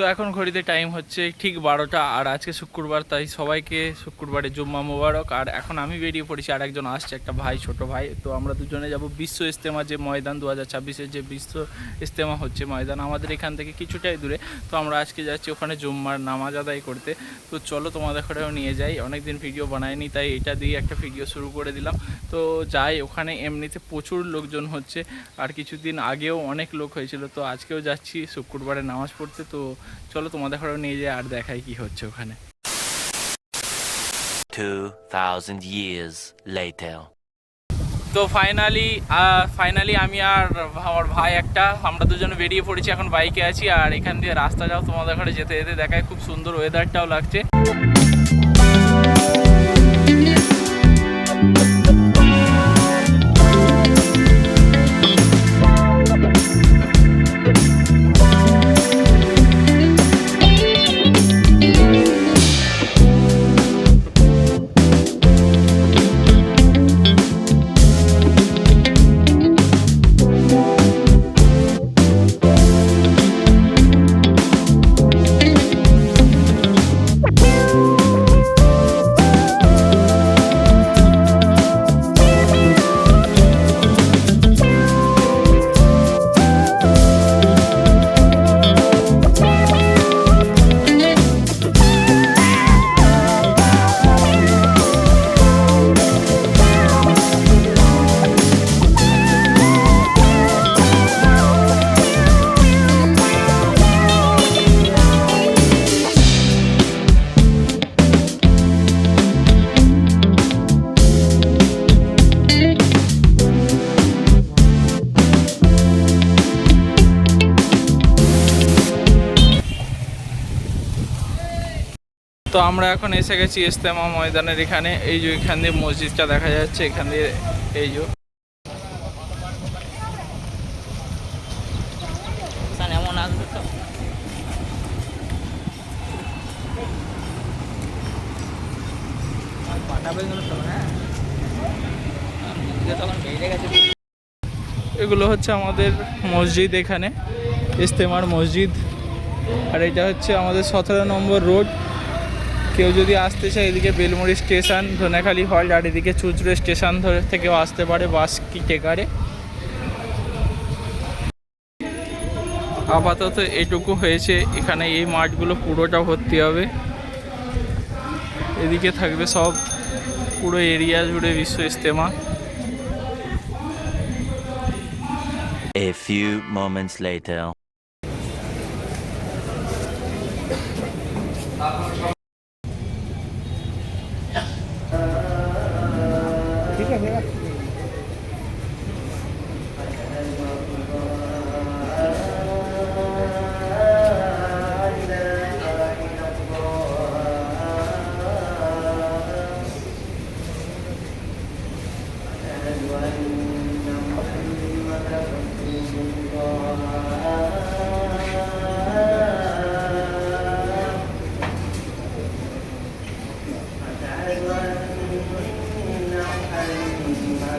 তো এখন ঘড়িতে টাইম হচ্ছে ঠিক বারোটা আর আজকে শুক্রবার, তাই সবাইকে শুক্রবারে জুম্মা মোবারক। আর এখন আমি বেরিয়ে পড়েছি, আর একজন আসছে, একটা ভাই, ছোট ভাই। তো আমরা দুজনে যাব বিশ্ব ইস্তেমা যে ময়দান দু হাজার ছাব্বিশের যে বিশ্ব ইস্তেমা হচ্ছে ময়দান, আমাদের এখান থেকে কিছুটাই দূরে। তো আমরা আজকে যাচ্ছি ওখানে জুম্মার নামাজ আদায় করতে। তো চলো তোমাদের ওখানেও নিয়ে যাই, অনেকদিন ভিডিও বানায়নি তাই এটা দিয়ে একটা ভিডিও শুরু করে দিলাম। তো যাই, ওখানে এমনিতে প্রচুর লোকজন হচ্ছে, আর কিছুদিন আগেও অনেক লোক হয়েছিল। তো আজকেও যাচ্ছি শুক্রবারে নামাজ পড়তে, তো চলো তোমাদের ঘরেও নিয়ে যাই আর দেখাই কি হচ্ছে ওখানে 2,000 years later. তো ফাইনালি ফাইনালি আমি আর আমার ভাই একটা আমরা দুজনে বেরিয়ে পড়েছি এখন বাইকে আছি আর এখান দিয়ে রাস্তা যাও তোমাদের ঘরে যেতে যেতে দেখায় খুব সুন্দর ওয়েদারটাও লাগছে তো আমরা এখন এসে গেছি ইস্তেমা ময়দানের এখানে। এই যে এখান দিয়ে মসজিদটা দেখা যাচ্ছে এখান দিয়ে এই যে। হ্যাঁ? এগুলো হচ্ছে আমাদের মসজিদ এখানে ইস্তেমার মসজিদ। আর এটা হচ্ছে আমাদের সতেরো নম্বর রোড। কেউ যদি আসতে চায় এদিকে বেলমুড়ি স্টেশন, ধনেখালি হল্ট আর এদিকে চুচড়ো স্টেশন ধরে থেকেও আসতে পারে বাস কি টেকারে। আপাতত এটুকু হয়েছে, এখানে এই মাঠগুলো পুরোটা ভর্তি হবে। এদিকে থাকবে সব, পুরো এরিয়া জুড়ে বিশ্ব ইস্তেমা A few moments later. chính là thế đó وأن محمد رسول الله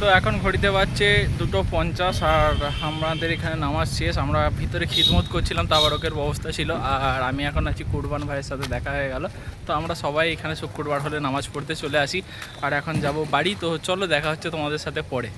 তো এখন ঘড়িতে বাজছে দুটো পঞ্চাশ আর আমাদের এখানে নামাজ শেষ। আমরা ভিতরে খিদমত করছিলাম তাবারকের ব্যবস্থা ছিল। আর আমি এখন আছি কুরবান ভাইয়ের সাথে দেখা হয়ে গেল। তো আমরা সবাই এখানে শুক্রবার হলে নামাজ পড়তে চলে আসি। আর এখন যাব বাড়ি, তো চলো দেখা হচ্ছে তোমাদের সাথে পরে।